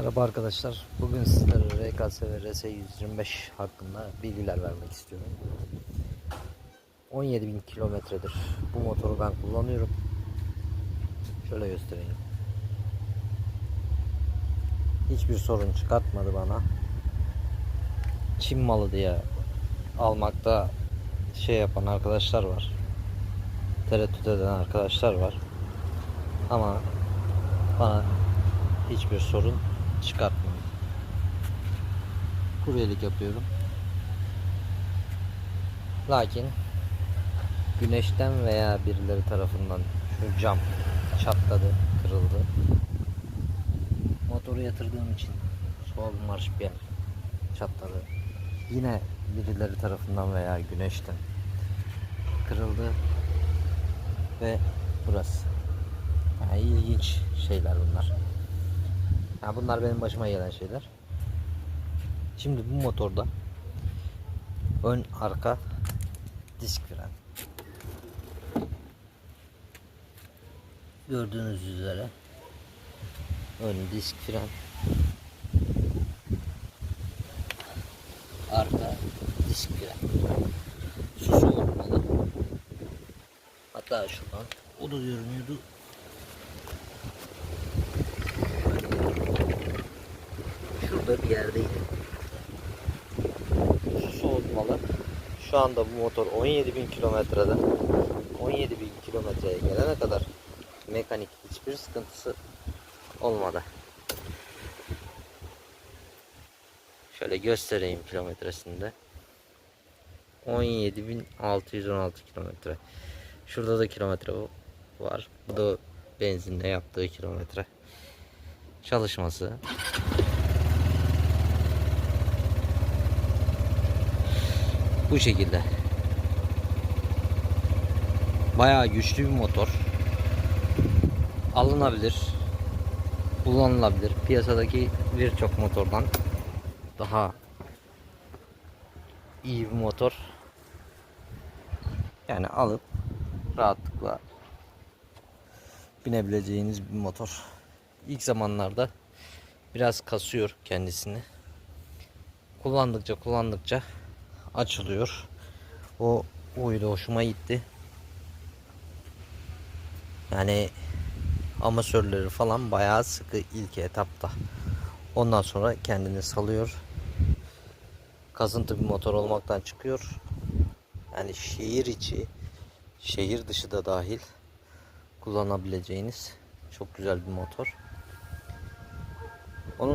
Merhaba arkadaşlar. Bugün sizlere RKS ve RS125 hakkında bilgiler vermek istiyorum. 17.000 kilometredir bu motoru ben kullanıyorum. Şöyle göstereyim. Hiçbir sorun çıkartmadı bana. Çin malı diye almakta şey yapan arkadaşlar var. Tereddüt eden arkadaşlar var. Ama bana hiçbir sorun çıkartmıyor. Kuryelik yapıyorum. Lakin güneşten veya birileri tarafından şu cam çatladı, kırıldı. Motoru yatırdığım için sol marş bir yer çatladı. Yine birileri tarafından veya güneşten kırıldı ve burası. Yani ilginç şeyler bunlar. Ya bunlar benim başıma gelen şeyler. Şimdi bu motorda ön arka disk fren. Gördüğünüz üzere ön disk fren. Arka disk fren. Su soğutmalı. Hatta şuradan o da görünüyordu. Şurada bir yerdeydi. Su soğutmalı. Şu anda bu motor 17.000 kilometrede 17.000 kilometreye gelene kadar mekanik hiçbir sıkıntısı olmadı. Şöyle göstereyim kilometresinde. 17.616 kilometre. Şurada da kilometre var. Bu da benzinle yaptığı kilometre. Çalışması. Bu şekilde. Bayağı güçlü bir motor. Alınabilir. Kullanılabilir. Piyasadaki birçok motordan daha iyi bir motor. Yani alıp rahatlıkla binebileceğiniz bir motor. İlk zamanlarda biraz kasıyor kendisini. Kullandıkça kullandıkça açılıyor. O uydu hoşuma gitti. Yani amatörleri falan bayağı sıkı ilk etapta. Ondan sonra kendini salıyor. Kazıntı bir motor olmaktan çıkıyor. Yani şehir içi, şehir dışı da dahil kullanabileceğiniz çok güzel bir motor.